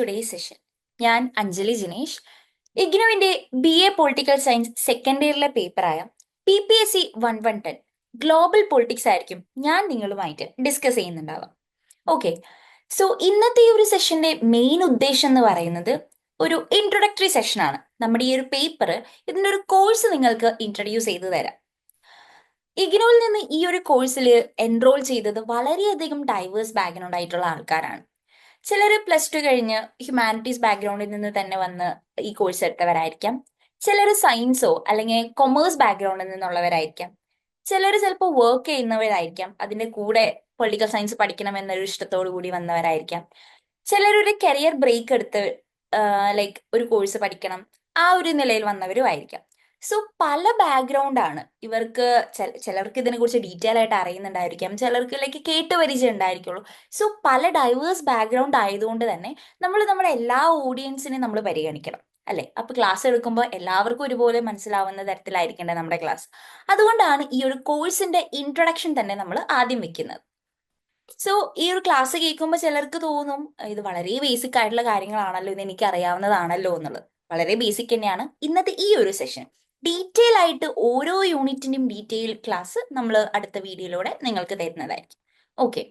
Today session ഞാൻ Anjali Jinesh. ഇഗ്നുവിന്റെ B A political science second ഇയറിലെ പേപ്പറായ P P S C one one ten global politics ആയിരിക്കും ഞാൻ നിങ്ങളുമായിട്ട് discuss ചെയ്യുന്നുണ്ടാവാം. Okay so ഇന്നത്തെ ഈ ഒരു സെഷന്റെ മെയിൻ ഉദ്ദേശം എന്ന് പറയുന്നത് ഒരു ഇൻട്രൊഡക്ടറി സെഷനാണ് നമ്മുടെ ഈ ഒരു പേപ്പർ ഇതിന്റെ ഒരു കോഴ്സ് നിങ്ങൾക്ക് ഇൻട്രൊഡ്യൂസ് ചെയ്തു തരാം. ഇഗ്നോയിൽ നിന്ന് ഈ ഒരു കോഴ്സിൽ എൻറോൾ ചെയ്തത് വളരെയധികം ഡൈവേഴ്സ് ബാക്ക്ഗ്രൗണ്ട് ആയിട്ടുള്ള ആൾക്കാരാണ്. ചിലർ പ്ലസ് ടു കഴിഞ്ഞ് ഹ്യൂമാനിറ്റീസ് ബാക്ക്ഗ്രൗണ്ടിൽ നിന്ന് തന്നെ വന്ന് ഈ കോഴ്സ് എടുത്തവരായിരിക്കാം. ചിലർ സയൻസോ അല്ലെങ്കിൽ കൊമേഴ്സ് ബാക്ക്ഗ്രൗണ്ടിൽ നിന്നുള്ളവരായിരിക്കാം. ചിലർ ചിലപ്പോൾ വർക്ക് ചെയ്യുന്നവരായിരിക്കാം. അതിന്റെ കൂടെ പൊളിറ്റിക്കൽ സയൻസ് പഠിക്കണം എന്നൊരു ഇഷ്ടത്തോടു കൂടി വന്നവരായിരിക്കാം. ചിലർ ഒരു കരിയർ ബ്രേക്ക് എടുത്ത് ലൈക്ക് ഒരു കോഴ്സ് പഠിക്കണം. ആ ഒരു നിലയിൽ വന്നവരും ആയിരിക്കാം സോ പല ബാക്ക്ഗ്രൗണ്ട് ആണ്. ഇവർക്ക് ചിലർക്ക് ഇതിനെ കുറിച്ച് ഡീറ്റെയിൽ ആയിട്ട് അറിയുന്നുണ്ടായിരിക്കാം. ചിലർക്ക് ലൈക്ക് കേട്ട് പരിചയം ഉണ്ടായിരിക്കുള്ളൂ. സോ പല ഡൈവേഴ്സ് ബാക്ക്ഗ്രൗണ്ട് ആയതുകൊണ്ട് തന്നെ നമ്മൾ നമ്മുടെ എല്ലാ ഓഡിയൻസിനെയും നമ്മൾ പരിഗണിക്കണം. അല്ലെ? അപ്പൊ ക്ലാസ് എടുക്കുമ്പോൾ എല്ലാവർക്കും ഒരുപോലെ മനസ്സിലാവുന്ന തരത്തിലായിരിക്കേണ്ടത് നമ്മുടെ ക്ലാസ് അതുകൊണ്ടാണ് ഈ ഒരു കോഴ്സിന്റെ ഇൻട്രൊഡക്ഷൻ തന്നെ നമ്മൾ ആദ്യം വെക്കുന്നത്. സോ ഈ ഒരു ക്ലാസ് കേൾക്കുമ്പോൾ ചിലർക്ക് തോന്നും ഇത് വളരെ ബേസിക് ആയിട്ടുള്ള കാര്യങ്ങളാണല്ലോ ഇത് എനിക്ക് അറിയാവുന്നതാണല്ലോ എന്നുള്ളത്. വളരെ ബേസിക് തന്നെയാണ് ഇന്നത്തെ ഈ ഒരു സെഷൻ ഡീറ്റെയിൽ ആയിട്ട് ഓരോ യൂണിറ്റിന്റെയും ഡീറ്റെയിൽ ക്ലാസ് നമ്മൾ അടുത്ത വീഡിയോയിലൂടെ നിങ്ങൾക്ക് തരുന്നതായിരിക്കും. ഓക്കെ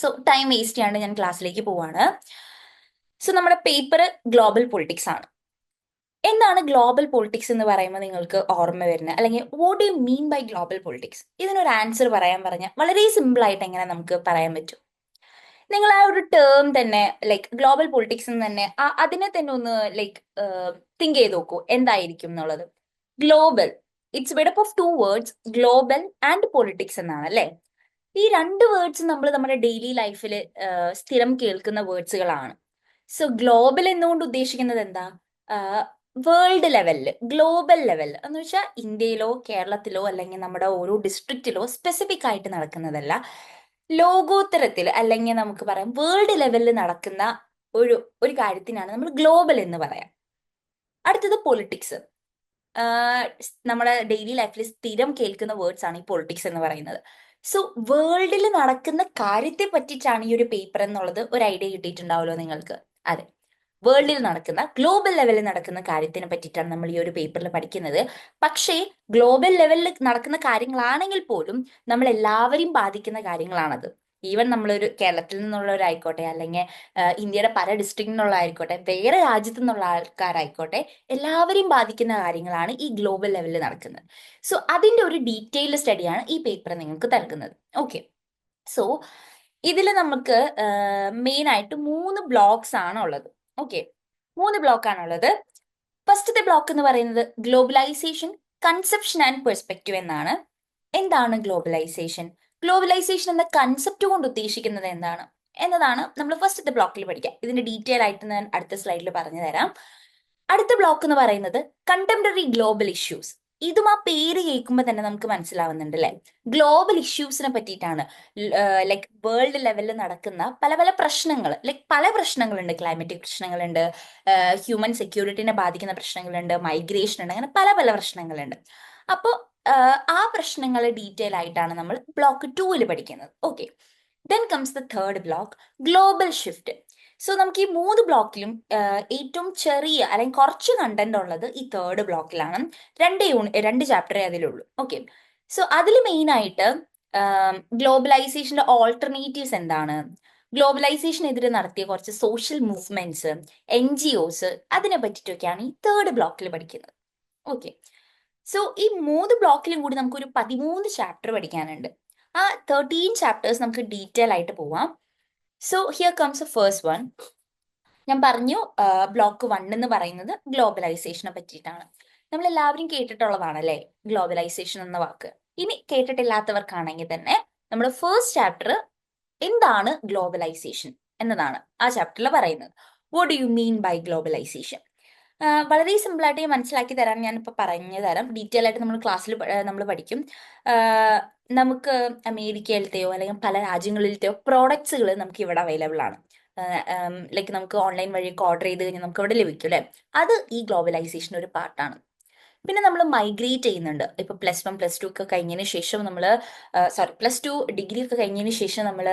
സോ ടൈം വേസ്റ്റ് ചെയ്യാണ്ട് ഞാൻ ക്ലാസ്സിലേക്ക് പോവാണ്. സോ നമ്മുടെ പേപ്പർ ഗ്ലോബൽ പൊളിറ്റിക്സ് ആണ്. എന്താണ് ഗ്ലോബൽ പൊളിറ്റിക്സ് എന്ന് പറയുമ്പോൾ നിങ്ങൾക്ക് ഓർമ്മ വരുന്നത്? അല്ലെങ്കിൽ what you mean by global politics ഇതിനൊരു ആൻസർ പറയാൻ പറഞ്ഞാൽ വളരെ സിമ്പിൾ ആയിട്ട് എങ്ങനെ നമുക്ക് പറയാൻ പറ്റും? നിങ്ങൾ ആ ഒരു ടേം തന്നെ ലൈക്ക് ഗ്ലോബൽ പൊളിറ്റിക്സ് തന്നെ അതിനെ തന്നെ ഒന്ന് ലൈക്ക് തിങ്ക് ചെയ്ത് നോക്കൂ. എന്തായിരിക്കും എന്നുള്ളത്? Global it's made up of two words global and politics എന്നാണ് അല്ലേ? ഈ രണ്ട് വേർഡ്സ് നമ്മൾ നമ്മുടെ ഡെയിലി ലൈഫിൽ സ്ഥിരം കേൾക്കുന്ന വേർഡ്സുകളാണ് സോ ഗ്ലോബൽ എന്നുകൊണ്ട് ഉദ്ദേശിക്കുന്നത് എന്താ? വേൾഡ് ലെവലിൽ ഗ്ലോബൽ ലെവൽ എന്ന് വെച്ചാൽ ഇന്ത്യയിലോ കേരളത്തിലോ അല്ലെങ്കിൽ നമ്മുടെ ഓരോ ഡിസ്ട്രിക്റ്റിലോ സ്പെസിഫിക് ആയിട്ട് നടക്കുന്നതല്ല. ലോകോത്തരത്തിൽ അല്ലെങ്കിൽ നമുക്ക് പറയാം വേൾഡ് ലെവലിൽ നടക്കുന്ന ഒരു ഒരു കാര്യത്തിനാണ് നമ്മൾ ഗ്ലോബൽ എന്ന് പറയാം. അടുത്തത് പൊളിറ്റിക്സ് നമ്മുടെ ഡെയിലി ലൈഫിൽ സ്ഥിരം കേൾക്കുന്ന വേർഡ്സ് ആണ് ഈ പൊളിറ്റിക്സ് എന്ന് പറയുന്നത്. സോ വേൾഡിൽ നടക്കുന്ന കാര്യത്തെ പറ്റിയിട്ടാണ് ഈ ഒരു പേപ്പർ എന്നുള്ളത് ഒരു ഐഡിയ കിട്ടിയിട്ടുണ്ടാവുമല്ലോ നിങ്ങൾക്ക്. അതെ. വേൾഡിൽ നടക്കുന്ന ഗ്ലോബൽ ലെവലിൽ നടക്കുന്ന കാര്യത്തിനെ പറ്റിയിട്ടാണ് നമ്മൾ ഈ ഒരു പേപ്പറിൽ പഠിക്കുന്നത്. പക്ഷേ ഗ്ലോബൽ ലെവലിൽ നടക്കുന്ന കാര്യങ്ങളാണെങ്കിൽ പോലും നമ്മൾ എല്ലാവരെയും ബാധിക്കുന്ന കാര്യങ്ങളാണത്. ഈവൻ നമ്മളൊരു കേരളത്തിൽ നിന്നുള്ളവരായിക്കോട്ടെ അല്ലെങ്കിൽ ഇന്ത്യയുടെ പല ഡിസ്ട്രിക്റ്റിൽ നിന്നുള്ളതായിക്കോട്ടെ വേറെ രാജ്യത്തു നിന്നുള്ള ആൾക്കാരായിക്കോട്ടെ എല്ലാവരെയും ബാധിക്കുന്ന കാര്യങ്ങളാണ് ഈ ഗ്ലോബൽ ലെവലിൽ നടക്കുന്നത്. സോ അതിന്റെ ഒരു ഡീറ്റെയിൽഡ് സ്റ്റഡിയാണ് ഈ പേപ്പർ നിങ്ങൾക്ക് നൽകുന്നത്. ഓക്കെ സോ ഇതിൽ നമുക്ക് മെയിൻ ആയിട്ട് മൂന്ന് ബ്ലോക്സ് ആണ് ഉള്ളത്. ഓക്കെ മൂന്ന് ബ്ലോക്ക് ആണുള്ളത് ഫസ്റ്റത്തെ ബ്ലോക്ക് എന്ന് പറയുന്നത് ഗ്ലോബലൈസേഷൻ കൺസെപ്ഷൻ ആൻഡ് പെർസ്പെക്റ്റീവ് എന്നാണ്. എന്താണ് ഗ്ലോബലൈസേഷൻ ഗ്ലോബലൈസേഷൻ എന്ന കൺസെപ്റ്റ് കൊണ്ട് ഉദ്ദേശിക്കുന്നത് എന്താണ്? എന്നതാണ് നമ്മൾ ഫസ്റ്റത്തെ ബ്ലോക്കിൽ പഠിക്കുക ഇതിന്റെ ഡീറ്റെയിൽ ആയിട്ട് ഞാൻ അടുത്ത സ്ലൈഡിൽ പറഞ്ഞു തരാം. അടുത്ത ബ്ലോക്ക് എന്ന് പറയുന്നത് കണ്ടംപററി ഗ്ലോബൽ ഇഷ്യൂസ് ഇതും ആ പേര് കേൾക്കുമ്പോൾ തന്നെ നമുക്ക് മനസ്സിലാവുന്നുണ്ട് അല്ലെ? ഗ്ലോബൽ ഇഷ്യൂസിനെ പറ്റിയിട്ടാണ് ലൈക്ക് വേൾഡ് ലെവലിൽ നടക്കുന്ന പല പല പ്രശ്നങ്ങൾ ലൈക്ക് പല പ്രശ്നങ്ങളുണ്ട്. ക്ലൈമറ്റിക് പ്രശ്നങ്ങളുണ്ട് ഹ്യൂമൻ സെക്യൂരിറ്റിനെ ബാധിക്കുന്ന പ്രശ്നങ്ങളുണ്ട് മൈഗ്രേഷൻ ഉണ്ട് അങ്ങനെ പല പല പ്രശ്നങ്ങളുണ്ട്. അപ്പോൾ ആ പ്രശ്നങ്ങൾ ഡീറ്റെയിൽ ആയിട്ടാണ് നമ്മൾ ബ്ലോക്ക് ടൂവിൽ പഠിക്കുന്നത്. Okay then comes the third block global shift so നമുക്ക് ഈ മൂന്ന് ബ്ലോക്കിലും ഏറ്റവും ചെറിയ അല്ലെങ്കിൽ കുറച്ച് കണ്ടന്റ് ഉള്ളത് ഈ തേർഡ് ബ്ലോക്കിലാണ് രണ്ട് യൂണിറ്റ് രണ്ട് ചാപ്റ്ററേ അതിലുള്ളൂ ഓക്കെ സോ അതിൽ മെയിനായിട്ട് ഗ്ലോബലൈസേഷന്റെ ഓൾട്ടർനേറ്റീവ്സ് എന്താണ്? ഗ്ലോബലൈസേഷനെതിരെ നടത്തിയ കുറച്ച് social movements N G Os അതിനെ പറ്റിയിട്ടൊക്കെയാണ് ഈ തേർഡ് ബ്ലോക്കിൽ പഠിക്കുന്നത്. ഓക്കെ സോ ഈ മൂന്ന് ബ്ലോക്കിലും കൂടി നമുക്ക് ഒരു പതിമൂന്ന് ചാപ്റ്റർ പഠിക്കാനുണ്ട്. ആ തേർട്ടീൻ ചാപ്റ്റേഴ്സ് നമുക്ക് ഡീറ്റെയിൽ ആയിട്ട് പോവാം. So here comes a first one ഞാൻ പറഞ്ഞു ബ്ലോക്ക് വൺ എന്ന് പറയുന്നത് ഗ്ലോബലൈസേഷനെ പറ്റിയിട്ടാണ്. നമ്മൾ എല്ലാവരും കേട്ടിട്ടുള്ളതാണ് അല്ലേ ഗ്ലോബലൈസേഷൻ എന്ന വാക്ക്. ഇനി കേട്ടിട്ടില്ലാത്തവർക്കാണെങ്കിൽ തന്നെ നമ്മുടെ ഫേസ്റ്റ് ചാപ്റ്റർ എന്താണ് ഗ്ലോബലൈസേഷൻ എന്നതാണ് ആ ചാപ്റ്ററിൽ പറയുന്നത്. What do you mean by globalization വളരെ സിമ്പിൾ ആയിട്ട് മനസ്സിലാക്കി തരാൻ ഇപ്പൊ പറഞ്ഞു തരാം. ഡീറ്റെയിൽ ആയിട്ട് നമ്മൾ ക്ലാസ്സിൽ നമ്മൾ പഠിക്കും. നമുക്ക് അമേരിക്കയിലത്തെയോ അല്ലെങ്കിൽ പല രാജ്യങ്ങളിലത്തെയോ പ്രോഡക്ട്സുകൾ നമുക്ക് ഇവിടെ അവൈലബിൾ ആണ് ലൈക്ക് നമുക്ക് ഓൺലൈൻ വഴി ഓർഡർ ചെയ്ത് കഴിഞ്ഞാൽ നമുക്ക് ഇവിടെ ലഭിക്കും അല്ലേ? അത് ഈ ഗ്ലോബലൈസേഷൻ ഒരു പാർട്ടാണ് പിന്നെ നമ്മൾ മൈഗ്രേറ്റ് ചെയ്യുന്നുണ്ട്. ഇപ്പൊ പ്ലസ് വൺ പ്ലസ് ടു ഒക്കെ കഴിഞ്ഞതിന് ശേഷം നമ്മൾ സോറി പ്ലസ് ടു ഡിഗ്രി ഒക്കെ കഴിഞ്ഞതിന് ശേഷം നമ്മൾ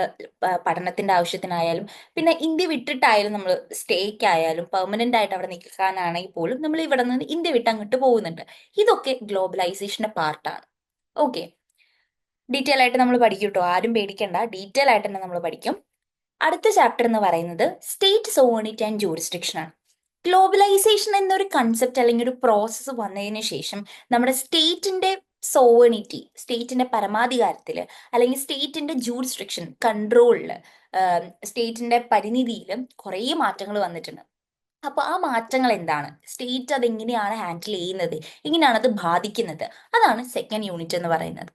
പഠനത്തിന്റെ ആവശ്യത്തിനായാലും പിന്നെ ഇന്ത്യ വിട്ടിട്ടായാലും നമ്മൾ സ്റ്റേക്ക് ആയാലും പെർമനന്റ് ആയിട്ട് അവിടെ നിൽക്കാനാണെങ്കിൽ പോലും നമ്മൾ ഇവിടെ നിന്ന് ഇന്ത്യ വിട്ട് അങ്ങോട്ട് പോകുന്നുണ്ട്. ഇതൊക്കെ ഗ്ലോബലൈസേഷന്റെ പാർട്ടാണ് ഓക്കെ ഡീറ്റെയിൽ ആയിട്ട് നമ്മൾ പഠിക്കും കേട്ടോ ആരും പേടിക്കണ്ട. ഡീറ്റെയിൽ ആയിട്ട് തന്നെ നമ്മൾ പഠിക്കും. അടുത്ത ചാപ്റ്റർ എന്ന് പറയുന്നത് സ്റ്റേറ്റ് സോണിറ്റി ആൻഡ് ജൂറിസ്ട്രിക്ഷൻ ആണ്. ഗ്ലോബലൈസേഷൻ എന്നൊരു കൺസെപ്റ്റ് അല്ലെങ്കിൽ ഒരു പ്രോസസ്സ് വന്നതിന് ശേഷം നമ്മുടെ സ്റ്റേറ്റിന്റെ സോവണിറ്റി സ്റ്റേറ്റിന്റെ പരമാധികാരത്തിൽ അല്ലെങ്കിൽ സ്റ്റേറ്റിന്റെ ജൂറിസ്ട്രിക്ഷൻ കൺട്രോളിൽ സ്റ്റേറ്റിന്റെ പരിണിതിയിൽ കുറേ മാറ്റങ്ങൾ വന്നിട്ടുണ്ട്. അപ്പോൾ ആ മാറ്റങ്ങൾ എന്താണ്? സ്റ്റേറ്റ് അത് എങ്ങനെയാണ് ഹാൻഡിൽ ചെയ്യുന്നത്? എങ്ങനെയാണ് അത് ബാധിക്കുന്നത്? അതാണ് സെക്കൻഡ് യൂണിറ്റ് എന്ന് പറയുന്നത്.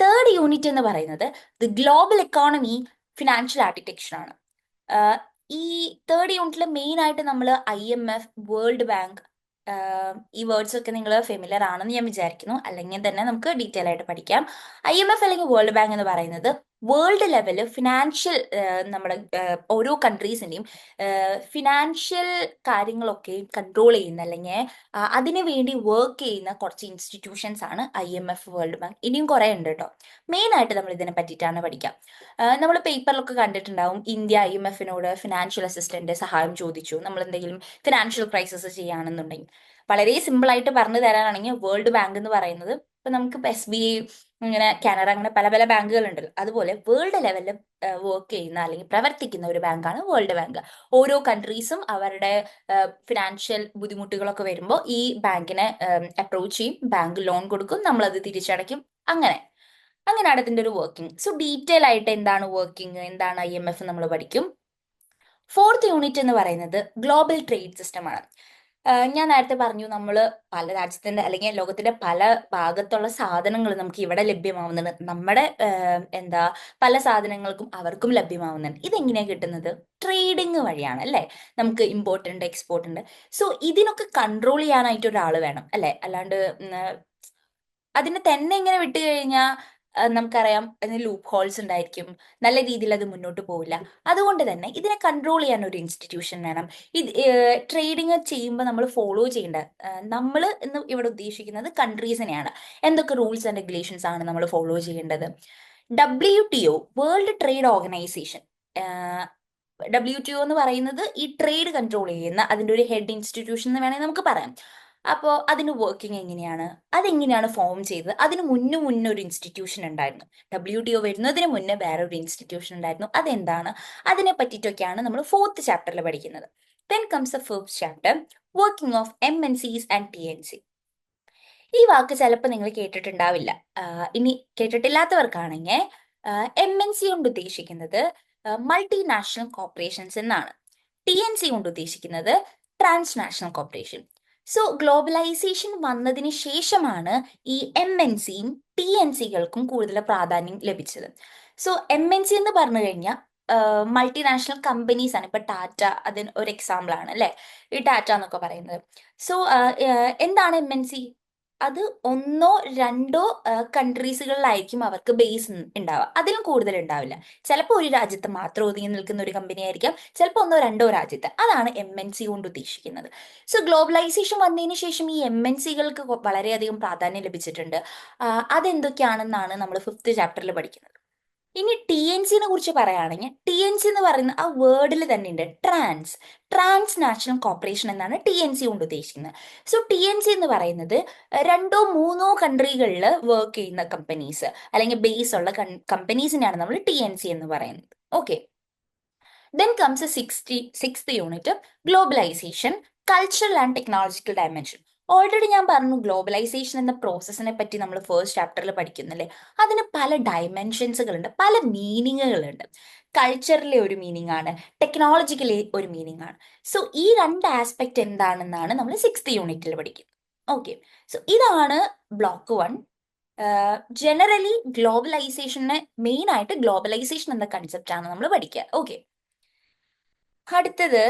തേർഡ് യൂണിറ്റ് എന്ന് പറയുന്നത് the global economy financial architecture ആണ്. ഈ തേർഡ് യൂണിറ്റിൽ മെയിൻ ആയിട്ട് നമ്മൾ I M F World Bank ഈ വേർഡ്സ് ഒക്കെ നിങ്ങൾ ഫെമിലർ ആണെന്ന് ഞാൻ വിചാരിക്കുന്നു. അല്ലെങ്കിൽ തന്നെ നമുക്ക് ഡീറ്റെയിൽ ആയിട്ട് പഠിക്കാം. ഐ എം എഫ് അല്ലെങ്കിൽ വേൾഡ് ബാങ്ക് എന്ന് പറയുന്നത് വേൾഡ് ലെവൽ ഫിനാൻഷ്യൽ നമ്മുടെ ഓരോ കൺട്രീസിന്റെയും ഫിനാൻഷ്യൽ കാര്യങ്ങളൊക്കെ കൺട്രോൾ ചെയ്യുന്ന അല്ലെങ്കിൽ അതിനു വേണ്ടി വർക്ക് ചെയ്യുന്ന കുറച്ച് ഇൻസ്റ്റിറ്റ്യൂഷൻസ് ആണ് I M F World Bank ഇനിയും കുറേ ഉണ്ട് കേട്ടോ മെയിൻ ആയിട്ട് നമ്മൾ ഇതിനെ പറ്റിയിട്ടാണ് പഠിക്കാം. നമ്മൾ പേപ്പറിലൊക്കെ കണ്ടിട്ടുണ്ടാവും. ഇന്ത്യ ഐ എം എഫിനോട് ഫിനാൻഷ്യൽ അസിസ്റ്റന്റ് സഹായം ചോദിച്ചു. നമ്മൾ എന്തെങ്കിലും ഫിനാൻഷ്യൽ ക്രൈസിസ് ചെയ്യുകയാണെന്നുണ്ടെങ്കിൽ വളരെ സിമ്പിൾ ആയിട്ട് പറഞ്ഞു തരാനാണെങ്കിൽ വേൾഡ് ബാങ്ക് എന്ന് പറയുന്നത് ഇപ്പൊ നമുക്ക് എസ് ബി ഐ ഇങ്ങനെ കാനറ അങ്ങനെ പല പല ബാങ്കുകൾ ഉണ്ടല്ലോ അതുപോലെ വേൾഡ് ലെവലിൽ വർക്ക് ചെയ്യുന്ന അല്ലെങ്കിൽ പ്രവർത്തിക്കുന്ന ഒരു ബാങ്കാണ് വേൾഡ് ബാങ്ക് ഓരോ കൺട്രീസും അവരുടെ ഫിനാൻഷ്യൽ ബുദ്ധിമുട്ടുകളൊക്കെ വരുമ്പോൾ ഈ ബാങ്കിനെ അപ്രോച്ച് ചെയ്യും. ബാങ്ക് ലോൺ കൊടുക്കും. നമ്മളത് തിരിച്ചടയ്ക്കും. അങ്ങനെ. അങ്ങനെയാണ് ഇതിന്റെ ഒരു വർക്കിംഗ് സോ ഡീറ്റെയിൽ ആയിട്ട് എന്താണ് വർക്കിംഗ് എന്താണ് ഐ എം എഫ് നമ്മൾ പഠിക്കും? ഫോർത്ത് യൂണിറ്റ് എന്ന് പറയുന്നത് ഗ്ലോബൽ ട്രേഡ് സിസ്റ്റം ആണ്. ആഹ് ഞാൻ നേരത്തെ പറഞ്ഞു നമ്മൾ പല രാജ്യത്തിന്റെ അല്ലെങ്കിൽ ലോകത്തിന്റെ പല ഭാഗത്തുള്ള സാധനങ്ങൾ നമുക്ക് ഇവിടെ ലഭ്യമാവുന്നുണ്ട് നമ്മുടെ എന്താ പല സാധനങ്ങൾക്കും അവർക്കും ലഭ്യമാവുന്നുണ്ട് ഇതെങ്ങനെയാണ് കിട്ടുന്നത്? ട്രേഡിങ് വഴിയാണ് അല്ലേ? നമുക്ക് ഇമ്പോർട്ട് ഉണ്ട് എക്സ്പോർട്ട് ഉണ്ട്. സോ ഇതിനൊക്കെ കൺട്രോൾ ചെയ്യാനായിട്ട് ഒരാൾ വേണം അല്ലേ? അല്ലാണ്ട് അതിനെ തന്നെ ഇങ്ങനെ വിട്ടു കഴിഞ്ഞാൽ നമുക്കറിയാം അതിന് ലൂപ്പ് ഹോൾസ് ഉണ്ടായിരിക്കും. നല്ല രീതിയിൽ അത് മുന്നോട്ട് പോവില്ല. അതുകൊണ്ട് തന്നെ ഇതിനെ കൺട്രോൾ ചെയ്യാൻ ഒരു ഇൻസ്റ്റിറ്റ്യൂഷൻ വേണം. ഇത് ട്രേഡിങ് ചെയ്യുമ്പോൾ നമ്മൾ ഫോളോ ചെയ്യേണ്ട നമ്മൾ ഇന്ന് ഇവിടെ ഉദ്ദേശിക്കുന്നത് കൺട്രീസിനെയാണ് എന്തൊക്കെ റൂൾസ് ആൻഡ് റെഗുലേഷൻസ് ആണ് നമ്മൾ ഫോളോ ചെയ്യേണ്ടത്? W T O World Trade Organization W T O എന്ന് പറയുന്നത് ഈ ട്രേഡ് കൺട്രോൾ ചെയ്യുന്ന അതിന്റെ ഒരു ഹെഡ് ഇൻസ്റ്റിറ്റ്യൂഷൻ എന്ന് വേണമെങ്കിൽ നമുക്ക് പറയാം. അപ്പോൾ അതിന് വർക്കിംഗ് എങ്ങനെയാണ്? അതെങ്ങനെയാണ് ഫോം ചെയ്തത്? അതിന് മുന്നേ മുന്നേ ഒരു ഇൻസ്റ്റിറ്റ്യൂഷൻ ഉണ്ടായിരുന്നു. ഡബ്ല്യു ടി ഒ വരുന്നതിന് മുന്നേ വേറെ ഒരു ഇൻസ്റ്റിറ്റ്യൂഷൻ ഉണ്ടായിരുന്നു. അതെന്താണ്? അതിനെ പറ്റിയിട്ടൊക്കെയാണ് നമ്മൾ ഫോർത്ത് ചാപ്റ്ററിൽ പഠിക്കുന്നത്. Then comes a first chapter working of M N Cs and T N C ഈ വാക്ക് ചിലപ്പോൾ നിങ്ങൾ കേട്ടിട്ടുണ്ടാവില്ല. ഇനി കേട്ടിട്ടില്ലാത്തവർക്കാണെങ്കിൽ എം എൻ സി കൊണ്ട് ഉദ്ദേശിക്കുന്നത് മൾട്ടിനാഷണൽ കോർപ്പറേഷൻസ് എന്നാണ്. ടി എൻ സി കൊണ്ട് ഉദ്ദേശിക്കുന്നത് ട്രാൻസ്നാഷണൽ കോർപ്പറേഷൻ സോ ഗ്ലോബലൈസേഷൻ വന്നതിന് ശേഷമാണ് ഈ എം എൻ സിയും ടി എൻ സികൾക്കും കൂടുതൽ പ്രാധാന്യം ലഭിച്ചത്. സോ എം എൻ സി എന്ന് പറഞ്ഞു കഴിഞ്ഞാൽ മൾട്ടിനാഷണൽ കമ്പനീസ് ആണ്. ഇപ്പൊ ടാറ്റ അതിന് ഒരു എക്സാമ്പിൾ ആണ് അല്ലെ? ഈ ടാറ്റ എന്നൊക്കെ പറയുന്നത്. സോ എന്താണ് എം എൻ സി അത് ഒന്നോ രണ്ടോ കൺട്രീസുകളിലായിരിക്കും അവർക്ക് ബേസ് ഉണ്ടാവുക അതിലും കൂടുതൽ ഉണ്ടാവില്ല ചിലപ്പോൾ ഒരു രാജ്യത്ത് മാത്രം ഒതുങ്ങി നിൽക്കുന്ന ഒരു കമ്പനി ആയിരിക്കാം. ചിലപ്പോൾ ഒന്നോ രണ്ടോ രാജ്യത്ത്. അതാണ് എം എൻ സി കൊണ്ട് ഉദ്ദേശിക്കുന്നത്. സോ ഗ്ലോബലൈസേഷൻ വന്നതിന് ശേഷം ഈ എം എൻ സികൾക്ക് വളരെയധികം പ്രാധാന്യം ലഭിച്ചിട്ടുണ്ട്. അതെന്തൊക്കെയാണെന്നാണ് നമ്മൾ ഫിഫ്ത്ത് ചാപ്റ്ററിൽ പഠിക്കുന്നത്. ഇനി ടി എൻ സിനെ കുറിച്ച് പറയുകയാണെങ്കിൽ ടി എൻ സി എന്ന് പറയുന്ന ആ വേർഡിൽ തന്നെ ഉണ്ട് ട്രാൻസ് ട്രാൻസ് നാഷണൽ കോർപ്പറേഷൻ എന്നാണ് ടി എൻ സി കൊണ്ട് ഉദ്ദേശിക്കുന്നത്. സോ ടി എൻ സി എന്ന് പറയുന്നത് രണ്ടോ മൂന്നോ കൺട്രികളിൽ വർക്ക് ചെയ്യുന്ന കമ്പനീസ് അല്ലെങ്കിൽ ബേസ് ഉള്ള കമ്പനീസിനെയാണ് നമ്മൾ ടി എൻ സി എന്ന് പറയുന്നത്. Okay then comes sixty sixth unit globalization cultural and technological dimension already ഞാൻ പറഞ്ഞു ഗ്ലോബലൈസേഷൻ എന്ന പ്രോസസ്സിനെ പറ്റി നമ്മൾ ഫസ്റ്റ് ചാപ്റ്ററിൽ പഠിക്കുന്നില്ലേ? അതിന് പല ഡയമെൻഷൻസുകളുണ്ട് പല മീനിങ്ങുകളുണ്ട് കൾച്ചറിലെ ഒരു മീനിങ് ആണ് ടെക്നോളജിക്കലി ഒരു മീനിങ് ആണ്. സോ ഈ രണ്ട് ആസ്പെക്ട് എന്താണെന്നാണ് നമ്മൾ സിക്സ്ത് യൂണിറ്റിൽ പഠിക്കുന്നത്. ഓക്കെ സോ ഇതാണ് ബ്ലോക്ക് വൺ ജനറലി ഗ്ലോബലൈസേഷനെ മെയിൻ ആയിട്ട് ഗ്ലോബലൈസേഷൻ എന്ന കൺസെപ്റ്റ് ആണ് നമ്മൾ പഠിക്കുക. ഓക്കെ അടുത്തത്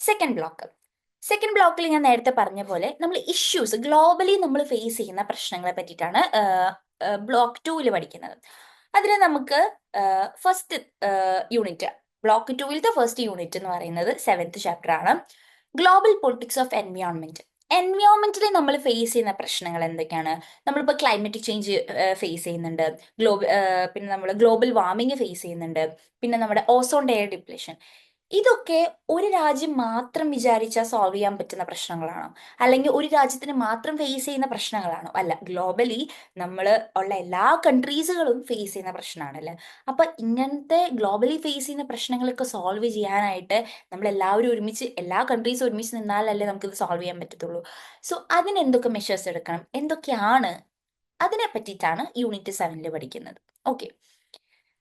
സെക്കൻഡ് ബ്ലോക്ക് സെക്കൻഡ് ബ്ലോക്കിൽ ഞാൻ നേരത്തെ പറഞ്ഞ പോലെ നമ്മൾ ഇഷ്യൂസ് ഗ്ലോബലി നമ്മൾ ഫേസ് ചെയ്യുന്ന പ്രശ്നങ്ങളെ പറ്റിയിട്ടാണ് ബ്ലോക്ക് ടൂവിൽ പഠിക്കുന്നത്. അതിന് നമുക്ക് ഫസ്റ്റ് യൂണിറ്റ് ബ്ലോക്ക് ടൂവിലത്തെ ഫസ്റ്റ് യൂണിറ്റ് എന്ന് പറയുന്നത് സെവൻത്ത് ചാപ്റ്റർ ആണ്. ഗ്ലോബൽ പൊളിറ്റിക്സ് ഓഫ് എൻവിയോൺമെന്റ് എൻവയോൺമെന്റിൽ നമ്മൾ ഫേസ് ചെയ്യുന്ന പ്രശ്നങ്ങൾ എന്തൊക്കെയാണ്? നമ്മളിപ്പോൾ ക്ലൈമറ്റ് ചേഞ്ച് ഫേസ് ചെയ്യുന്നുണ്ട്. ഗ്ലോബൽ പിന്നെ നമ്മൾ ഗ്ലോബൽ വാർമിംഗ് ഫേസ് ചെയ്യുന്നുണ്ട്. പിന്നെ നമ്മുടെ ഓസോൺ ഡെയർ ഡിപ്ലേഷൻ ഇതൊക്കെ ഒരു രാജ്യം മാത്രം വിചാരിച്ചാൽ സോൾവ് ചെയ്യാൻ പറ്റുന്ന പ്രശ്നങ്ങളാണോ? അല്ലെങ്കിൽ ഒരു രാജ്യത്തിന് മാത്രം ഫേസ് ചെയ്യുന്ന പ്രശ്നങ്ങളാണോ? അല്ല ഗ്ലോബലി നമ്മൾ ഉള്ള എല്ലാ കൺട്രീസുകളും ഫേസ് ചെയ്യുന്ന പ്രശ്നമാണല്ലേ? അപ്പൊ ഇങ്ങനത്തെ ഗ്ലോബലി ഫേസ് ചെയ്യുന്ന പ്രശ്നങ്ങളൊക്കെ സോൾവ് ചെയ്യാനായിട്ട് നമ്മൾ എല്ലാവരും ഒരുമിച്ച് എല്ലാ കൺട്രീസും ഒരുമിച്ച് നിന്നാലല്ലേ നമുക്കിത് സോൾവ് ചെയ്യാൻ പറ്റത്തുള്ളൂ. സോ അതിന് എന്തൊക്കെ മെഷേഴ്സ് എടുക്കണം? എന്തൊക്കെയാണ് അതിനെ പറ്റിയിട്ടാണ് യൂണിറ്റ് സെവനിൽ പഠിക്കുന്നത്. ഓക്കെ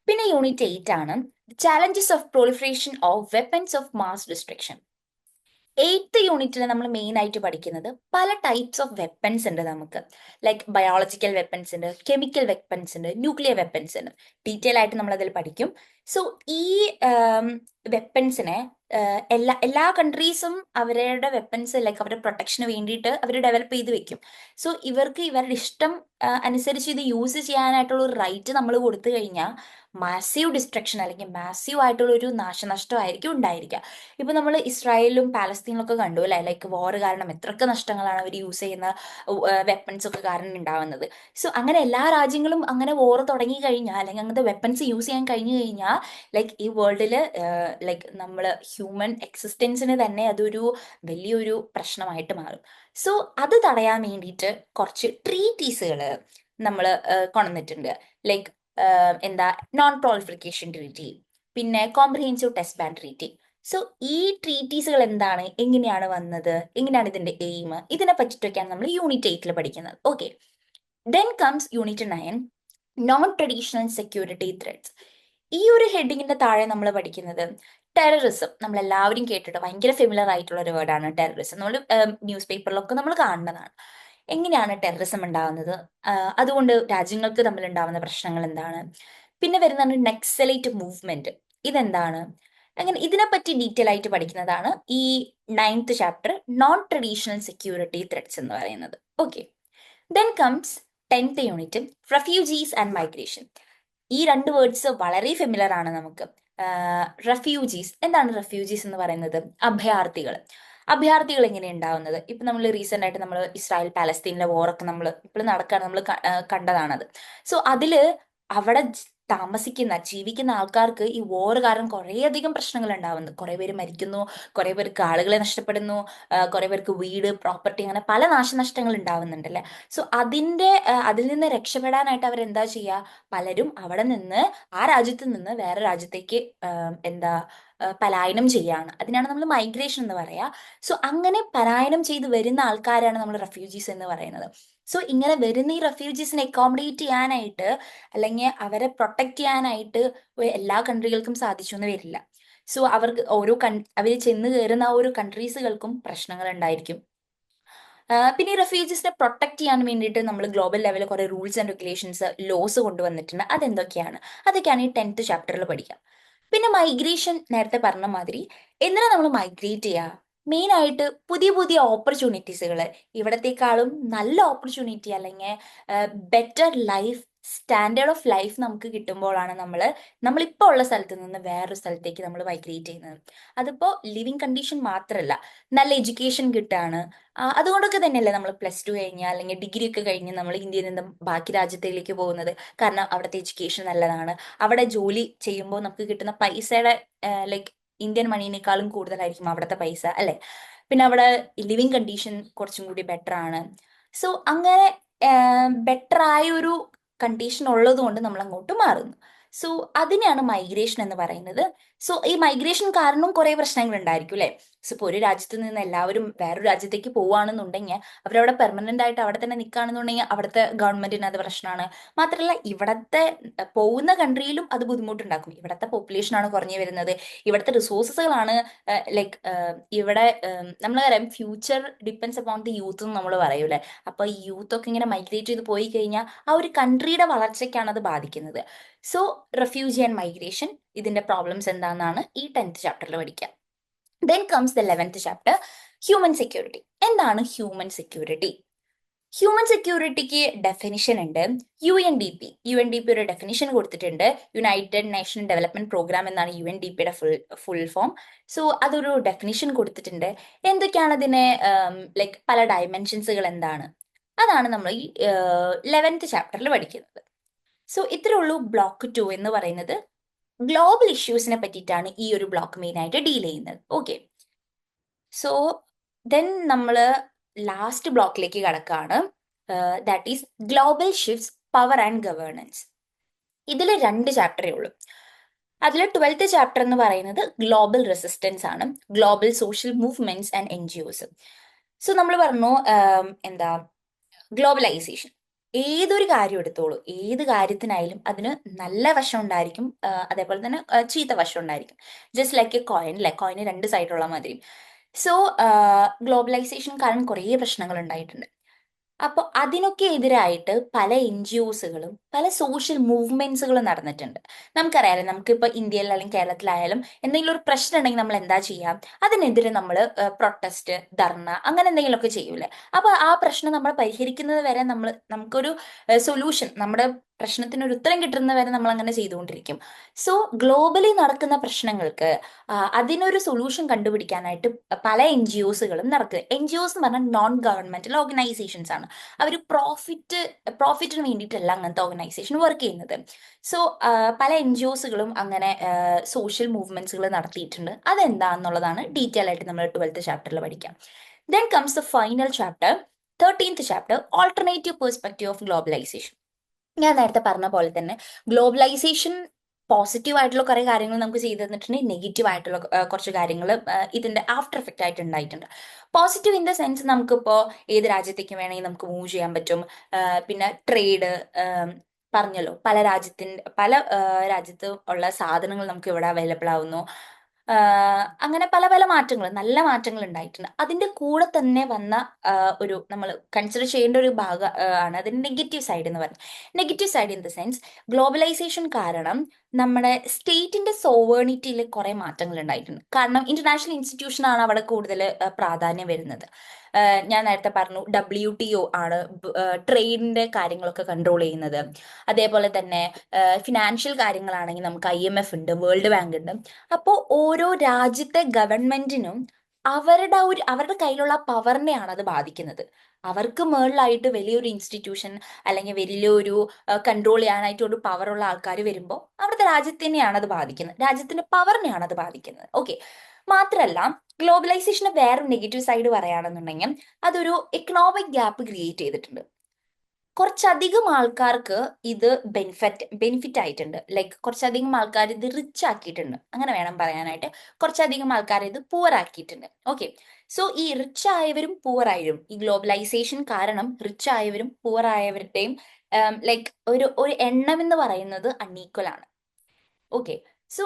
പിന്നെ യൂണിറ്റ് എയ്റ്റ് ആണ് challenges of proliferation of weapons of mass destruction eighth യൂണിറ്റിൽ നമ്മൾ മെയിൻ ആയിട്ട് പഠിക്കുന്നത് പല ടൈപ്സ് ഓഫ് വെപ്പൺസ് ഉണ്ട് നമുക്ക്. ലൈക്ക് ബയോളജിക്കൽ വെപ്പൺസ് ഉണ്ട് കെമിക്കൽ വെപ്പൺസ് ഉണ്ട് ന്യൂക്ലിയർ വെപ്പൺസ് ഉണ്ട് ഡീറ്റെയിൽ ആയിട്ട് നമ്മൾ അതിൽ പഠിക്കും. സോ ഈ വെപ്പൺസിനെ എല്ലാ എല്ലാ കൺട്രീസും അവരുടെ വെപ്പൺസ് ലൈക്ക് അവരുടെ പ്രൊട്ടക്ഷന് വേണ്ടിയിട്ട് അവർ ഡെവലപ്പ് ചെയ്ത് വെക്കും. സോ ഇവർക്ക് ഇവരുടെ ഇഷ്ടം അനുസരിച്ച് ഇത് യൂസ് ചെയ്യാനായിട്ടുള്ള ഒരു റൈറ്റ് നമ്മൾ കൊടുത്തു കഴിഞ്ഞാൽ മാസീവ് ഡിസ്ട്രക്ഷൻ അല്ലെങ്കിൽ മാസീവ് ആയിട്ടുള്ള ഒരു നാശനഷ്ടമായിരിക്കും ഉണ്ടായിരിക്കുക. ഇപ്പൊ നമ്മൾ ഇസ്രായേലും പാലസ്തീനിലും ഒക്കെ കണ്ടു അല്ലെ? ലൈക്ക് വാർ കാരണം എത്രയൊക്കെ നഷ്ടങ്ങളാണ് അവർ യൂസ് ചെയ്യുന്ന വെപ്പൺസ് ഒക്കെ കാരണം ഉണ്ടാവുന്നത്. സോ അങ്ങനെ എല്ലാ രാജ്യങ്ങളും അങ്ങനെ വാർ തുടങ്ങി കഴിഞ്ഞാൽ അല്ലെങ്കിൽ അങ്ങനത്തെ വെപ്പൺസ് യൂസ് ചെയ്യാൻ കഴിഞ്ഞു കഴിഞ്ഞാൽ ലൈക്ക് ഈ വേൾഡിൽ ലൈക്ക് നമ്മൾ ഹ്യൂമൻ എക്സിസ്റ്റൻസിന് തന്നെ അതൊരു വലിയൊരു പ്രശ്നമായിട്ട് മാറും. സോ അത് തടയാൻ വേണ്ടിയിട്ട് കുറച്ച് ട്രീറ്റീസുകൾ നമ്മൾ കൊണ്ടുവന്നിട്ടുണ്ട്. ലൈക്ക് എന്താ നോൺ പ്രോളിഫിക്കേഷൻ ട്രീറ്റി പിന്നെ comprehensive test ban treaty so ഈ ട്രീറ്റീസുകൾ എന്താണ്? എങ്ങനെയാണ് വന്നത്? എങ്ങനെയാണ് ഇതിന്റെ എയിം ഇതിനെ പറ്റിയിട്ടൊക്കെയാണ് നമ്മൾ യൂണിറ്റ് എയ്റ്റിൽ പഠിക്കുന്നത്. Okay then comes unit nine non traditional security threats ഈ ഒരു ഹെഡിങ്ങിന്റെ താഴെ നമ്മൾ പഠിക്കുന്നത് ടെററിസം. നമ്മൾ എല്ലാവരും കേട്ടിട്ട് ഭയങ്കര ഫെമിലർ ആയിട്ടുള്ള ഒരു വേർഡാണ് ടെററിസം. നമ്മൾ ന്യൂസ് പേപ്പറിലൊക്കെ നമ്മൾ കാണുന്നതാണ്. എങ്ങനെയാണ് ടെററിസം ഉണ്ടാകുന്നത് അതുകൊണ്ട് രാജ്യങ്ങൾക്ക് തമ്മിൽ ഉണ്ടാകുന്ന പ്രശ്നങ്ങൾ എന്താണ്? പിന്നെ വരുന്നതാണ് നെക്സലൈറ്റ് മൂവ്മെന്റ്. ഇതെന്താണ്? അങ്ങനെ ഇതിനെപ്പറ്റി ഡീറ്റെയിൽ ആയിട്ട് പഠിക്കുന്നതാണ് ഈ ninth chapter non traditional security threats എന്ന് പറയുന്നത്. Okay. Then comes tenth unit refugees and migration. ഈ രണ്ട് വേർഡ്സ് വളരെ ഫെമിലർ ആണ് നമുക്ക്. റെഫ്യൂജീസ് എന്താണ് റെഫ്യൂജീസ് എന്ന് പറയുന്നത്? അഭയാർത്ഥികൾ. അഭയാർത്ഥികൾ എങ്ങനെ ഉണ്ടാവുന്നത്? ഇപ്പൊ നമ്മൾ റീസെന്റ് ആയിട്ട് നമ്മൾ ഇസ്രായേൽ പാലസ്തീനിലെ വോറൊക്കെ നമ്മൾ ഇപ്പോൾ നടക്കാണ് നമ്മൾ കണ്ടതാണത്. സോ അതിൽ അവിടെ താമസിക്കുന്ന ജീവിക്കുന്ന ആൾക്കാർക്ക് ഈ വോർ കാരണം കുറേയധികം പ്രശ്നങ്ങൾ ഉണ്ടാവുന്നു. കുറെ പേര് മരിക്കുന്നു കുറെ പേർക്ക് ആളുകളെ നഷ്ടപ്പെടുന്നു കുറെ പേർക്ക് വീട് പ്രോപ്പർട്ടി അങ്ങനെ പല നാശനഷ്ടങ്ങൾ ഉണ്ടാവുന്നുണ്ട് അല്ലെ? സോ അതിന്റെ അതിൽ നിന്ന് രക്ഷപ്പെടാനായിട്ട് അവർ എന്താ ചെയ്യുക? പലരും അവിടെ നിന്ന് ആ രാജ്യത്ത് നിന്ന് വേറെ രാജ്യത്തേക്ക് എന്താ പലായനം ചെയ്യാണ് അതിനാണ് നമ്മൾ മൈഗ്രേഷൻ എന്ന് പറയാ സോ അങ്ങനെ പലായനം ചെയ്ത് വരുന്ന ആൾക്കാരാണ് നമ്മൾ റെഫ്യൂജീസ് എന്ന് പറയുന്നത്. സോ ഇങ്ങനെ വരുന്ന ഈ റെഫ്യൂജീസിനെ അക്കോമഡേറ്റ് ചെയ്യാനായിട്ട് അല്ലെങ്കിൽ അവരെ പ്രൊട്ടക്ട് ചെയ്യാനായിട്ട് എല്ലാ കൺട്രികൾക്കും സാധിച്ചു എന്ന് വരില്ല. സോ അവർക്ക് ഓരോ കൺ അവർ ചെന്ന് കയറുന്ന ഓരോ കൺട്രീസുകൾക്കും പ്രശ്നങ്ങൾ ഉണ്ടായിരിക്കും പിന്നെ റെഫ്യൂജീസിനെ പ്രൊട്ടക്ട് ചെയ്യാൻ വേണ്ടിയിട്ട് നമ്മൾ ഗ്ലോബൽ ലെവലിൽ കുറെ റൂൾസ് ആൻഡ് റെഗുലേഷൻസ് ലോസ് കൊണ്ടുവന്നിട്ടുണ്ട്. അതെന്തൊക്കെയാണ്? അതൊക്കെയാണ് ഈ ടെൻത്ത് ചാപ്റ്ററിൽ പഠിക്കുക പിന്നെ മൈഗ്രേഷൻ നേരത്തെ പറഞ്ഞ മാതിരി എന്തിനാ നമ്മൾ മൈഗ്രേറ്റ് ചെയ്യുക? മെയിൻ ആയിട്ട് പുതിയ പുതിയ ഓപ്പർച്യൂണിറ്റീസുകൾ ഇവിടത്തേക്കാളും നല്ല ഓപ്പർച്യൂണിറ്റി അല്ലെങ്കിൽ better life standard of life നമുക്ക് കിട്ടുമ്പോഴാണ് നമ്മൾ നമ്മളിപ്പോൾ ഉള്ള സ്ഥലത്ത് നിന്ന് വേറൊരു സ്ഥലത്തേക്ക് നമ്മൾ മൈഗ്രേറ്റ് ചെയ്യുന്നത്. അതിപ്പോൾ ലിവിങ് കണ്ടീഷൻ മാത്രമല്ല നല്ല എഡ്യൂക്കേഷൻ കിട്ടുകയാണ് ആ, അതുകൊണ്ടൊക്കെ തന്നെയല്ലേ നമ്മൾ പ്ലസ് ടു കഴിഞ്ഞ അല്ലെങ്കിൽ ഡിഗ്രി ഒക്കെ കഴിഞ്ഞ് നമ്മൾ ഇന്ത്യയിൽ നിന്ന് ബാക്കി രാജ്യത്തിലേക്ക് പോകുന്നത്. കാരണം അവിടുത്തെ എഡ്യൂക്കേഷൻ നല്ലതാണ്. അവിടെ ജോലി ചെയ്യുമ്പോൾ നമുക്ക് കിട്ടുന്ന പൈസയുടെ ലൈക്ക് ഇന്ത്യൻ മണീനേക്കാളും കൂടുതലായിരിക്കും അവിടുത്തെ പൈസ അല്ലെ? പിന്നെ അവിടെ ലിവിങ് കണ്ടീഷൻ കുറച്ചും കൂടി ബെറ്റർ ആണ്. സോ അങ്ങനെ ബെറ്റർ ആയ ഒരു കണ്ടീഷൻ ഉള്ളത് കൊണ്ട് നമ്മൾ അങ്ങോട്ട് മാറുന്നു. സോ അതിനെയാണ് മൈഗ്രേഷൻ എന്ന് പറയുന്നത്. സോ ഈ മൈഗ്രേഷൻ കാരണം കുറെ പ്രശ്നങ്ങൾ ഉണ്ടായിരിക്കും അല്ലെ? സോ ഇപ്പോൾ ഒരു രാജ്യത്ത് നിന്ന് എല്ലാവരും വേറൊരു രാജ്യത്തേക്ക് പോവുകയാണെന്നുണ്ടെങ്കിൽ അവരവിടെ പെർമനന്റ് ആയിട്ട് അവിടെ തന്നെ നിൽക്കുകയാണെന്നുണ്ടെങ്കിൽ അവിടുത്തെ ഗവൺമെന്റിന് അത് പ്രശ്നമാണ്. മാത്രമല്ല ഇവിടത്തെ പോകുന്ന കൺട്രിയിലും അത് ബുദ്ധിമുട്ടുണ്ടാക്കും. ഇവിടത്തെ പോപ്പുലേഷൻ ആണ് കുറഞ്ഞു വരുന്നത്. ഇവിടുത്തെ റിസോഴ്സുകളാണ് ലൈക്ക് ഇവിടെ നമ്മൾ പറയാം future depends upon the youth എന്ന് നമ്മൾ പറയൂലേ അപ്പൊ ഈ യൂത്ത് ഒക്കെ ഇങ്ങനെ മൈഗ്രേറ്റ് ചെയ്ത് പോയി കഴിഞ്ഞാൽ ആ ഒരു കൺട്രിയുടെ വളർച്ചയ്ക്കാണ് അത് ബാധിക്കുന്നത്. സോ റെഫ്യൂജി ആൻഡ് മൈഗ്രേഷൻ ഇതിന്റെ പ്രോബ്ലംസ് എന്താണെന്നാണ് ഈ ടെൻത്ത് ചാപ്റ്ററിൽ പഠിക്കുക. Then comes the eleventh chapter human security എന്താണ് ഹ്യൂമൻ സെക്യൂരിറ്റി ഹ്യൂമൻ സെക്യൂരിറ്റിക്ക് ഡെഫിനിഷൻ ഉണ്ട് U N D P U N D P ഒരു ഡെഫിനിഷൻ കൊടുത്തിട്ടുണ്ട്. യുണൈറ്റഡ് നേഷൻ ഡെവലപ്മെന്റ് പ്രോഗ്രാം എന്നാണ് യു എൻ ഡി പിയുടെ ഫുൾ ഫുൾ ഫോം സോ അതൊരു definition കൊടുത്തിട്ടുണ്ട്. എന്തൊക്കെയാണ് അതിനെ ലൈക്ക് പല ഡയമെൻഷൻസുകൾ എന്താണ്? അതാണ് നമ്മൾ ഈ ലെവൻത്ത് ചാപ്റ്ററിൽ പഠിക്കുന്നത്. സോ ഇത്രയുള്ളൂ ബ്ലോക്ക് ടു എന്ന് പറയുന്നത്. ഗ്ലോബൽ ഇഷ്യൂസിനെ പറ്റിയിട്ടാണ് ഈ ഒരു ബ്ലോക്ക് മെയിൻ ആയിട്ട് ഡീൽ ചെയ്യുന്നത്. ഓക്കെ സോ ദെൻ നമ്മൾ ലാസ്റ്റ് ബ്ലോക്കിലേക്ക് കടക്കുകയാണ് that is global shifts power and governance ഇതിൽ രണ്ട് ചാപ്റ്ററേ ഉള്ളൂ. അതിൽ ട്വൽത്ത് ചാപ്റ്റർ എന്ന് പറയുന്നത് ഗ്ലോബൽ റെസിസ്റ്റൻസ് ആണ്. Global social movements and N G Os so നമ്മൾ പറഞ്ഞു എന്താ ഗ്ലോബലൈസേഷൻ ഏതൊരു കാര്യം എടുത്തോളൂ. ഏത് കാര്യത്തിനായാലും അതിന് നല്ല വശം ഉണ്ടായിരിക്കും. അതേപോലെ തന്നെ ചീത്ത വശം ഉണ്ടായിരിക്കും. ജസ്റ്റ് ലൈക്ക് എ കോയിൻ അല്ലെ കോയിന് രണ്ട് സൈഡുള്ള മാതിരി. സോ ഗ്ലോബലൈസേഷൻ കാരണം കുറേ പ്രശ്നങ്ങൾ ഉണ്ടായിട്ടുണ്ട്. അപ്പോൾ അതിനൊക്കെ എതിരായിട്ട് പല എൻ ജി ഒസുകളും പല സോഷ്യൽ മൂവ്മെന്റ്സുകളും നടന്നിട്ടുണ്ട്. നമുക്കറിയാലോ നമുക്കിപ്പോൾ ഇന്ത്യയിൽ അല്ലെങ്കിൽ കേരളത്തിലായാലും എന്തെങ്കിലും ഒരു പ്രശ്നം ഉണ്ടെങ്കിൽ നമ്മൾ എന്താ ചെയ്യാം? അതിനെതിരെ നമ്മൾ പ്രൊട്ടസ്റ്റ് ധർണ അങ്ങനെ എന്തെങ്കിലുമൊക്കെ ചെയ്യൂലേ അപ്പോൾ ആ പ്രശ്നം നമ്മൾ പരിഹരിക്കുന്നത് വരെ നമ്മൾ നമുക്കൊരു സൊല്യൂഷൻ നമ്മുടെ പ്രശ്നത്തിന് ഒരു ഉത്തരം കിട്ടുന്ന വരെ നമ്മൾ അങ്ങനെ ചെയ്തുകൊണ്ടിരിക്കും. സോ ഗ്ലോബലി നടക്കുന്ന പ്രശ്നങ്ങൾക്ക് അതിനൊരു സൊല്യൂഷൻ കണ്ടുപിടിക്കാനായിട്ട് പല എൻ ജി ഒസുകളും നടക്കുക എൻ ജി ഒസ് എന്ന് പറഞ്ഞാൽ നോൺ ഗവൺമെന്റൽ ഓർഗനൈസേഷൻസ് ആണ്. അവർ പ്രോഫിറ്റ് പ്രോഫിറ്റിന് വേണ്ടിയിട്ടല്ല അങ്ങനത്തെ ഓർഗനൈസേഷൻ വർക്ക് ചെയ്യുന്നത്. സോ പല എൻ ജി ഒസുകളും അങ്ങനെ സോഷ്യൽ മൂവ്മെന്റ്സുകൾ നടത്തിയിട്ടുണ്ട്. അതെന്താന്നുള്ളതാണ് ഡീറ്റെയിൽ ആയിട്ട് നമ്മൾ ട്വൽത്ത് ചാപ്റ്ററിൽ പഠിക്കാം. Then comes the final chapter thirteenth chapter alternative perspective of globalisation ഞാൻ നേരത്തെ പറഞ്ഞ പോലെ തന്നെ ഗ്ലോബലൈസേഷൻ പോസിറ്റീവ് ആയിട്ടുള്ള കുറേ കാര്യങ്ങൾ നമുക്ക് ചെയ്തു തന്നിട്ടുണ്ടെങ്കിൽ നെഗറ്റീവ് ആയിട്ടുള്ള കുറച്ച് കാര്യങ്ങൾ ഇതിന്റെ ആഫ്റ്റർ എഫക്റ്റ് ആയിട്ട് ഉണ്ടായിട്ടുണ്ട്. പോസിറ്റീവ് ഇൻ ദ സെൻസ് നമുക്കിപ്പോൾ ഏത് രാജ്യത്തേക്ക് വേണമെങ്കിൽ നമുക്ക് മൂവ് ചെയ്യാൻ പറ്റും. പിന്നെ ട്രേഡ് പറഞ്ഞല്ലോ. പല രാജ്യത്തിന്റെ പല രാജ്യത്ത് ഉള്ള സാധനങ്ങൾ നമുക്ക് ഇവിടെ അവൈലബിൾ ആവുന്നു. അങ്ങനെ പല പല മാറ്റങ്ങൾ നല്ല മാറ്റങ്ങൾ ഉണ്ടായിട്ടുണ്ട്. അതിന്റെ കൂടെ തന്നെ വന്ന ഒരു നമ്മൾ കൺസിഡർ ചെയ്യേണ്ട ഒരു ഭാഗം ആണ് അതിന്റെ നെഗറ്റീവ് സൈഡ് എന്ന് പറയുന്നത് negative side in the sense globalisation കാരണം നമ്മുടെ സ്റ്റേറ്റിന്റെ സോവേണിറ്റിയിൽ കുറെ മാറ്റങ്ങൾ ഉണ്ടായിട്ടുണ്ട്. കാരണം ഇന്റർനാഷണൽ ഇൻസ്റ്റിറ്റ്യൂഷനാണ് അവിടെ കൂടുതൽ പ്രാധാന്യം വരുന്നത്. ഞാൻ നേരത്തെ പറഞ്ഞു ഡബ്ല്യു ടി ഒ ആണ് ട്രേഡിന്റെ കാര്യങ്ങളൊക്കെ കൺട്രോൾ ചെയ്യുന്നത്. അതേപോലെ തന്നെ ഫിനാൻഷ്യൽ കാര്യങ്ങളാണെങ്കിൽ നമുക്ക് ഐ എം എഫ് ഉണ്ട് വേൾഡ് ബാങ്ക് ഉണ്ട്. അപ്പോൾ ഓരോ രാജ്യത്തെ ഗവൺമെന്റിനും അവരുടെ ഒരു അവരുടെ കയ്യിലുള്ള പവറിനെയാണ് അത് ബാധിക്കുന്നത്. അവർക്ക് മേളിലായിട്ട് വലിയൊരു ഇൻസ്റ്റിറ്റ്യൂഷൻ അല്ലെങ്കിൽ വലിയൊരു കൺട്രോൾ ചെയ്യാനായിട്ട് ഒരു പവറുള്ള ആൾക്കാർ വരുമ്പോൾ അവിടുത്തെ രാജ്യത്തിനെയാണ് അത് ബാധിക്കുന്നത്. രാജ്യത്തിന്റെ പവറിനെയാണ് അത് ബാധിക്കുന്നത്. ഓക്കെ മാത്രമല്ല ഗ്ലോബലൈസേഷന് വേറെ നെഗറ്റീവ് സൈഡ് പറയുകയാണെന്നുണ്ടെങ്കിൽ അതൊരു എക്കണോമിക് ഗ്യാപ്പ് ക്രിയേറ്റ് ചെയ്തിട്ടുണ്ട്. കുറച്ചധികം ആൾക്കാർക്ക് ഇത് ബെനിഫിറ്റ് ബെനിഫിറ്റ് ആയിട്ടുണ്ട്. ലൈക്ക് കുറച്ചധികം ആൾക്കാർ ഇത് റിച്ച് ആക്കിയിട്ടുണ്ട്. അങ്ങനെ വേണം പറയാനായിട്ട്. കുറച്ചധികം ആൾക്കാർ ഇത് പൂവർ ആക്കിയിട്ടുണ്ട്. ഓക്കെ സോ ഈ റിച്ച് ആയവരും പൂവർ ആയവരും ഈ ഗ്ലോബലൈസേഷൻ കാരണം റിച്ച് ആയവരും പൂവർ ആയവരുടെയും ലൈക്ക് ഒരു ഒരു എണ്ണം എന്ന് പറയുന്നത് അൺഈക്വൽ ആണ്. ഓക്കെ സോ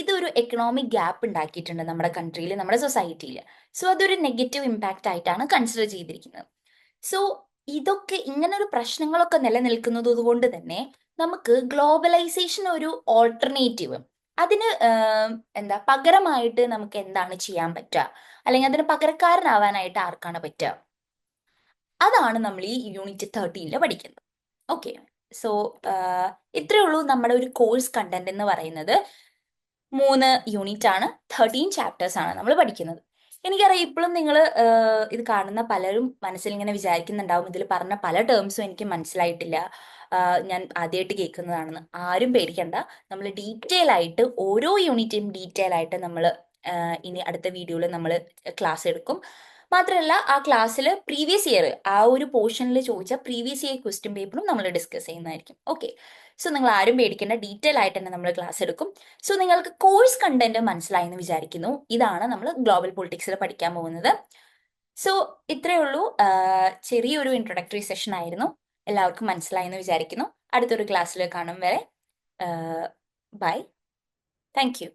ഇതൊരു എക്കണോമിക് ഗ്യാപ്പ് ഉണ്ടാക്കിയിട്ടുണ്ട് നമ്മുടെ കൺട്രിയിൽ നമ്മുടെ സൊസൈറ്റിയിൽ സോ അതൊരു നെഗറ്റീവ് ഇമ്പാക്റ്റ് ആയിട്ടാണ് കൺസിഡർ ചെയ്തിരിക്കുന്നത്. സോ ഇതൊക്കെ ഇങ്ങനെ ഒരു പ്രശ്നങ്ങളൊക്കെ നിലനിൽക്കുന്നത് കൊണ്ട് തന്നെ നമുക്ക് ഗ്ലോബലൈസേഷൻ ഒരു ഓൾട്ടർനേറ്റീവ് അതിന് എന്താ പകരമായിട്ട് നമുക്ക് എന്താണ് ചെയ്യാൻ പറ്റുക? അല്ലെങ്കിൽ അതിന് പകരക്കാരനാവാനായിട്ട് ആർക്കാണ് പറ്റുക? അതാണ് നമ്മൾ ഈ യൂണിറ്റ് തേർട്ടീനിൽ പഠിക്കുന്നത്. ഓക്കെ സോ ഇത്രേ ഉള്ളൂ നമ്മുടെ ഒരു കോഴ്സ് കണ്ടന്റ് എന്ന് പറയുന്നത്. മൂന്ന് യൂണിറ്റ് ആണ്. തേർട്ടീൻ ചാപ്റ്റേഴ്സ് ആണ് നമ്മൾ പഠിക്കുന്നത്. എനിക്കറിയാം ഇപ്പോഴും നിങ്ങൾ ഇത് കാണുന്ന പലരും മനസ്സിൽ ഇങ്ങനെ വിചാരിക്കുന്നുണ്ടാവും. ഇതിൽ പറഞ്ഞ പല ടേംസും എനിക്ക് മനസ്സിലായിട്ടില്ല. ഞാൻ ആദ്യമായിട്ട് കേൾക്കുന്നതാണെന്ന്. ആരും പേടിക്കണ്ട. നമ്മൾ ഡീറ്റെയിൽ ആയിട്ട് ഓരോ യൂണിറ്റും ഡീറ്റെയിൽ ആയിട്ട് നമ്മൾ ഇനി അടുത്ത വീഡിയോയിൽ നമ്മൾ ക്ലാസ് എടുക്കും. മാത്രമല്ല ആ ക്ലാസ്സിൽ പ്രീവിയസ് ഇയർ ആ ഒരു പോർഷനിൽ ചോദിച്ച പ്രീവിയസ് ഇയർ ക്വസ്റ്റ്യൻ പേപ്പറും നമ്മൾ ഡിസ്കസ് ചെയ്യുന്നതായിരിക്കും. ഓക്കെ സോ നിങ്ങൾ ആരും പേടിക്കേണ്ട. ഡീറ്റെയിൽ ആയിട്ട് തന്നെ നമ്മൾ ക്ലാസ് എടുക്കും. സോ നിങ്ങൾക്ക് കോഴ്സ് കണ്ടന്റ് മനസ്സിലായി എന്ന് വിചാരിക്കുന്നു. ഇതാണ് നമ്മൾ ഗ്ലോബൽ പൊളിറ്റിക്സിൽ പഠിക്കാൻ പോകുന്നത്. സോ ഇത്രയേ ഉള്ളൂ. ചെറിയൊരു ഇൻട്രൊഡക്ടറി സെഷൻ ആയിരുന്നു. എല്ലാവർക്കും മനസ്സിലായി എന്ന് വിചാരിക്കുന്നു. അടുത്തൊരു ക്ലാസ്സിൽ കാണും വരെ. Bye thank you